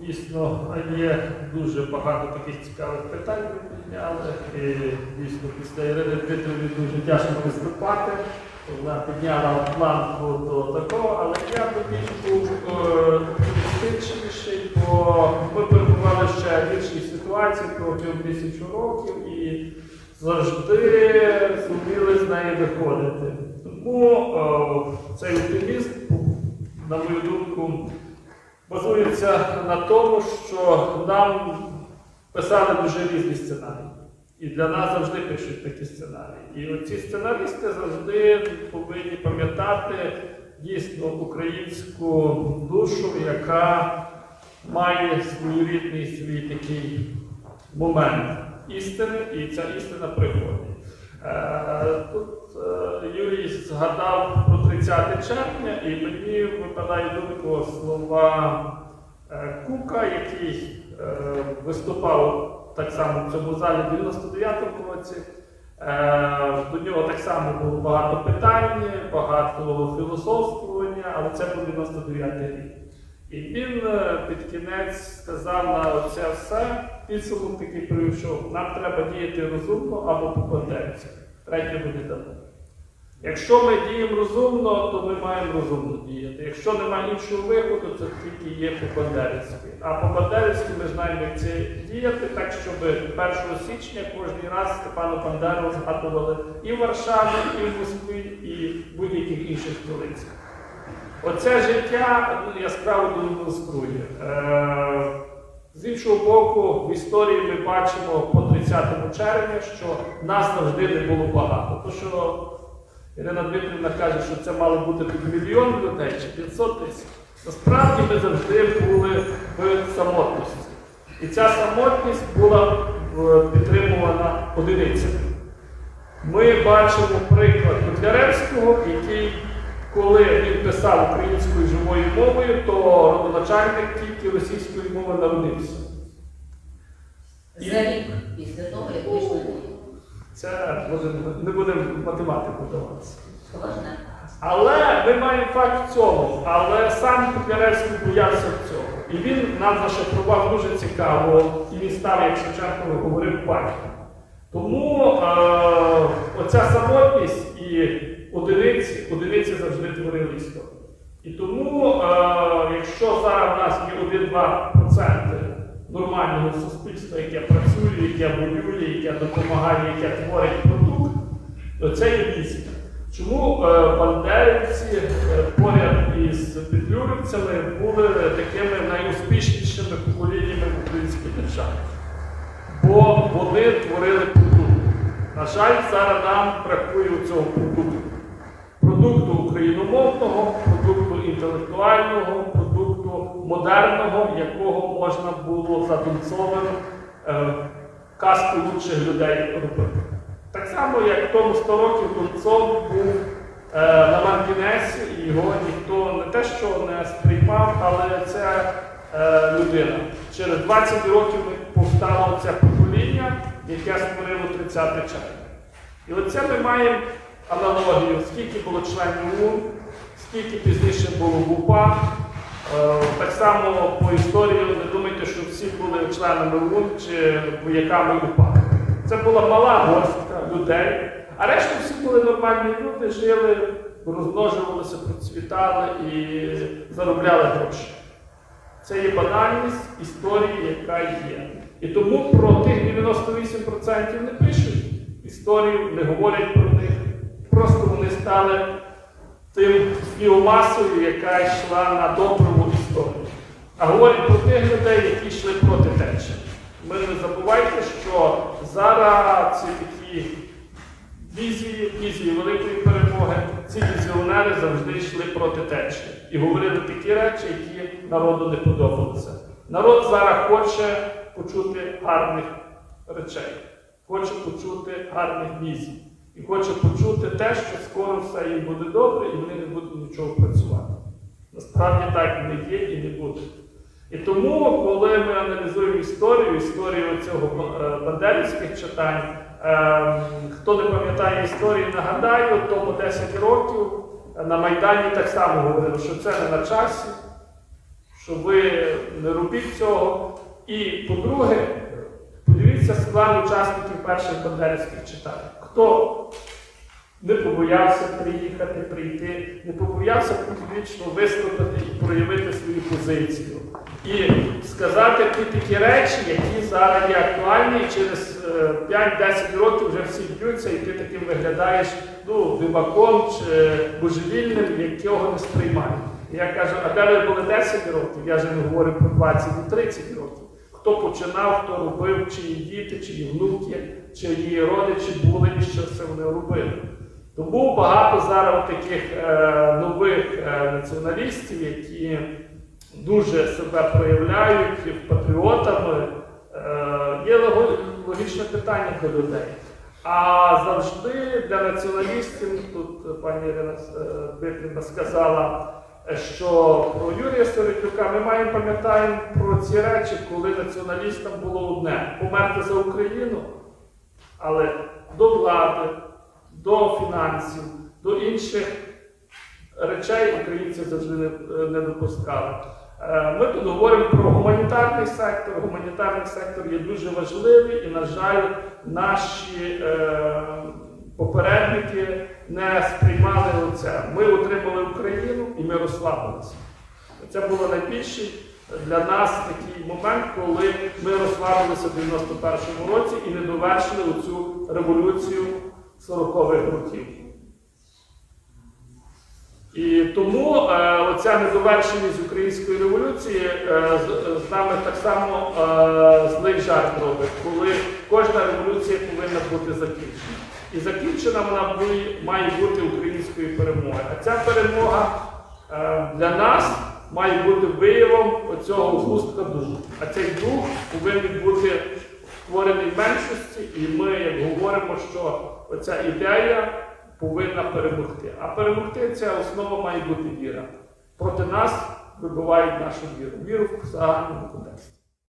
Дійсно є дуже багато таких цікавих питань. І дійсно після Ірини Дмитрівни дуже тяжко виступати. Вона підняла планку до такого, але я більш був е, оптимістичніший, бо ми перебували ще в іншій ситуації протягом тисячу років і завжди зуміли з неї виходити. Тому е, цей оптимізм, на мою думку, базується на тому, що нам писали дуже різні сценарії. І для нас завжди пишуть такі сценарії. І оці сценаристи завжди повинні пам'ятати дійсно українську душу, яка має своєрідний свій такий момент істини, і ця істина приходить. Е, Тут е, Юрій згадав про 30 червня, і мені випадає думку слова е, Кука, який виступав так само в цьому залі в 99-му році. До нього так само було багато питань, багато філософствування, але це був 99 рік. І він е, під кінець сказав на це все, підсумок такий що нам треба діяти розумно або попадеться. Третє буде дано. Якщо ми діємо розумно, то ми маємо розумно діяти. Якщо немає іншого виходу, це тільки є по-бандерівськи. А по-бандерівськи ми знаємо, як це діяти, так щоб 1 січня кожен раз Степану Бандеру згадували і в Варшаві, і в Москві, і в будь-яких інших столицях. Оце життя ну, яскраво демонструє. Е, з іншого боку, в історії ми бачимо по 30 червня, що нас завжди не було багато. То, що Ірина Дмитрівна каже, що це мало бути тут мільйон людей чи 500 тисяч. Насправді ми завжди були в самотності. І ця самотність була е, підтримувана одиницями. Ми бачимо приклад Котляревського, який, коли він писав українською живою мовою, то родоначальник тільки російської мови народився. За рік після того, як вийшли Це будемо- не будемо математику даватися. Але ми маємо факт в цьому. Але сам Котляревський боявся цього. І він нам зашифрував дуже цікаво, і він став, як Шевченко говорив, батьком. Тому е, оця самотність і одиниці, одиниці завжди творили історію. І тому, е, якщо зараз в нас є 1-2% нормального суспільства, яке працює, яке воює, яке допомагає, яке творить продукт, то це є вісім. Чому е, бандерівці е, поряд із петлюрівцями були такими найуспішнішими поколіннями в українській державі? Бо вони творили продукт. На жаль, зараз нам бракує цього продукту. Україномовного, продукту інтелектуального, продукту модерного, якого можна було задонцованим е, казку лучших людей робити. Так само, як тому 100 років Донцов був е, на Маргінесі, і його ніхто не те, що не сприймав, але це е, людина. Через 20 років повстало це покоління, яке створило 30 червня. І оце ми маємо аналогію, скільки було членів УН, скільки пізніше було в УПА. Е, Так само по історії не думайте, що всі були членами УН чи вояками УПА. Це була мала горстка людей, а решта всі були нормальні люди, жили, розмножувалися, процвітали і заробляли гроші. Це є банальність історії, яка є. І тому про тих 98% не пишуть історію, не говорять про. Просто вони стали тим біомасою, яка йшла на добру історію. А говорять про тих людей, які йшли проти течії. Ви не забувайте, що зараз ці такі візії, візії великої перемоги, ці візіонери завжди йшли проти течії і говорили такі речі, які народу не подобалися. Народ зараз хоче почути гарних речей, хоче почути гарних візій. І хоче почути те, що скоро все їм буде добре, і вони не будуть нічого працювати. Насправді так не є і не буде. І тому, коли ми аналізуємо історію, історію цього е, бандерівських читань, е, хто не пам'ятає історії, нагадаю, тому 10 років на Майдані так само говорили, що це не на часі, що ви не робіть цього. І по-друге, подивіться склад учасників перших бандерівських читань. Хто не побоявся приїхати, прийти, не побоявся публічно виступити і проявити свою позицію. І сказати ті такі речі, які зараз є актуальні, і через е, 5-10 років вже всі б'ються, і ти таким виглядаєш ну, диваком чи божевільним, якого не сприймають. Я кажу, а де ви були 10 років, я вже не говорю про 20 і 30 років. Хто починав, хто робив, чиї діти, чиї внуки, чиї родичі були і що це вони робили. Тому багато зараз таких е, нових е, націоналістів, які дуже себе проявляють патріотами. Е, є логічне питання до людей. А завжди для націоналістів, тут пані Ірина е, сказала, е, що про Юрія Середюка ми маємо пам'ятаємо про ці речі, коли націоналістам було одне померти за Україну, але до влади, до фінансів, до інших речей українці завжди не, допускали. Е, Ми тут говоримо про гуманітарний сектор. Гуманітарний сектор є дуже важливий і, на жаль, наші е, попередники не сприймали оце. Ми отримали Україну і ми розслабилися. Це було найбільший для нас такий момент, коли ми розслабилися в 91-му році і не довершили оцю революцію 40-х років. І тому е, оця недовершеність української революції е, з, з нами так само е, злий жарт робить, коли кожна революція повинна бути закінчена. І закінчена вона має бути українською перемогою. А ця перемога е, для нас має бути виявом оцього згустка духу. А цей дух повинен бути створений в меншості, і ми як говоримо, що оця ідея повинна перемогти. А перемогти ця основа має бути віра. Проти нас вибивають нашу віру. Віру в загальному контексті.